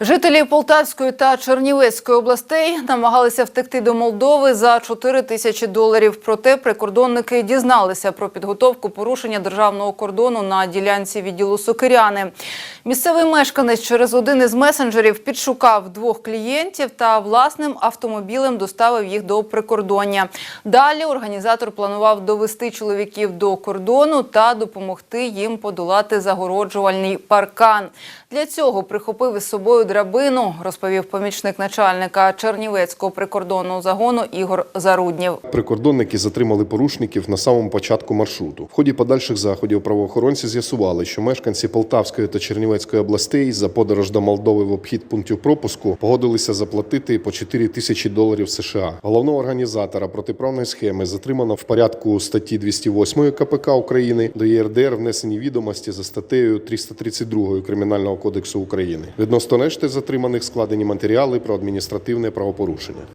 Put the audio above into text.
Жителі Полтавської та Чернівецької областей намагалися втекти до Молдови за 4 тисячі доларів. Проте прикордонники дізналися про підготовку порушення державного кордону на ділянці відділу Сокиряни. Місцевий мешканець через один із месенджерів підшукав двох клієнтів та власним автомобілем доставив їх до прикордоння. Далі організатор планував довести чоловіків до кордону та допомогти їм подолати загороджувальний паркан. Для цього прихопив із собою драбину, розповів помічник начальника Чернівецького прикордонного загону Ігор Заруднів. Прикордонники затримали порушників на самому початку маршруту. В ході подальших заходів правоохоронці з'ясували, що мешканці Полтавської та Чернівецької областей за подорож до Молдови в обхід пунктів пропуску погодилися заплатити по 4 тисячі доларів США. Головного організатора протиправної схеми затримано в порядку статті 208 КПК України до ЄРДР внесені відомості за статтею 332 Кримінального кодексу України. Відносно решти затриманих складені матеріали про адміністративне правопорушення.